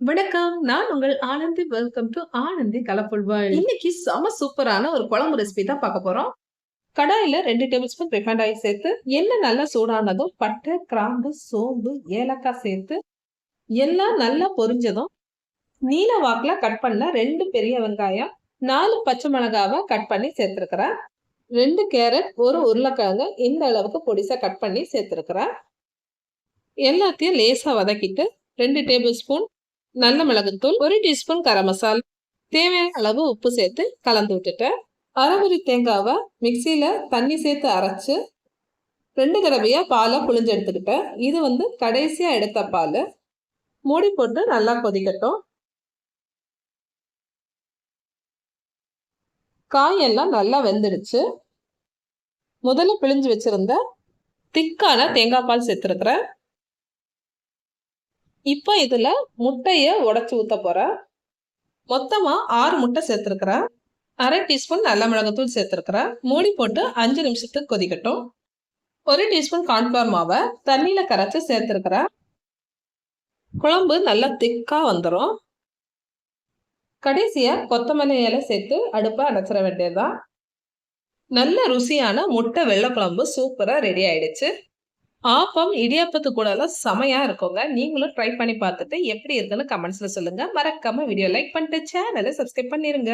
வணக்கம். நான் உங்கள் Anandhi. Welcome to Anandhi colourful world. இன்னைக்கு செம சூப்பரான ஒரு குழம்பு ரெசிபி தான் பார்க்க போறோம். கடாயில ரெண்டு டேபிள் ஸ்பூன் ரிஃபைண்ட் ஆயில் சேர்த்து, எண்ணெய் நல்லா சூடானதும் பட்டை, கிராம்பு, சோம்பு, ஏலக்காய் சேர்த்து, எல்லாம் நல்லா பொரிஞ்சதும், நீல வாக்குல கட் பண்ண ரெண்டு பெரிய வெங்காயம், நாலு பச்சை மிளகாவை கட் பண்ணி சேர்த்துருக்கிறேன் ரெண்டு கேரட், ஒரு உருளைக்கிழங்கு இந்த அளவுக்கு பொடிசா கட் பண்ணி சேர்த்துருக்குறேன் எல்லாத்தையும் லேசா வதக்கிட்டு ரெண்டு டேபிள் ஸ்பூன் நல்ல மிளகுத்தூள், ஒரு டீஸ்பூன் கரம் மசாலா, தேவையான அளவு உப்பு சேர்த்து கலந்து விட்டுட்டேன். அரைமுறி தேங்காவை மிக்சியில் தண்ணி சேர்த்து அரைச்சு ரெண்டு தடவையாக பாலை புழிஞ்சு எடுத்துக்கிட்டேன். இது வந்து கடைசியாக எடுத்த பால். மூடி போட்டு நல்லா கொதிக்கட்டும். காயெல்லாம் நல்லா வெந்துடுச்சு. முதல்ல பிழிஞ்சு வச்சுருந்த திக்கான தேங்காய் பால் சேர்த்துருக்குறேன் இப்போ இதில் முட்டையை உடச்சி ஊற்ற போகிறேன் மொத்தமாக ஆறு முட்டை சேர்த்துருக்குறேன் அரை டீஸ்பூன் நல்ல மிளகாத்தூள் சேர்த்துருக்குறேன் மூடி போட்டு அஞ்சு நிமிஷத்துக்கு கொதிக்கட்டும். ஒரு டீஸ்பூன் கார்ன்ஃபிளவர் மாவை தண்ணியில் கரைச்சி சேர்த்துருக்குறேன் குழம்பு நல்லா திக்காக வந்துடும் கடைசியாக கொத்தமல்லி இலை சேர்த்து அடுப்பை அணைச்சிட வேண்டியதுதான். நல்ல ருசியான முட்டை வெள்ளை குழம்பு சூப்பராக ரெடி ஆயிடுச்சு. ஆப்பம், இடியாப்பத்து கூட எல்லாம் செமையா இருக்குங்க. நீங்களும் ட்ரை பண்ணி பார்த்துட்டு எப்படி இருக்குன்னு கமெண்ட்ஸ்ல சொல்லுங்க. மறக்காம வீடியோ லைக் பண்ணிட்டு சேனலை சப்ஸ்கிரைப் பண்ணிருங்க.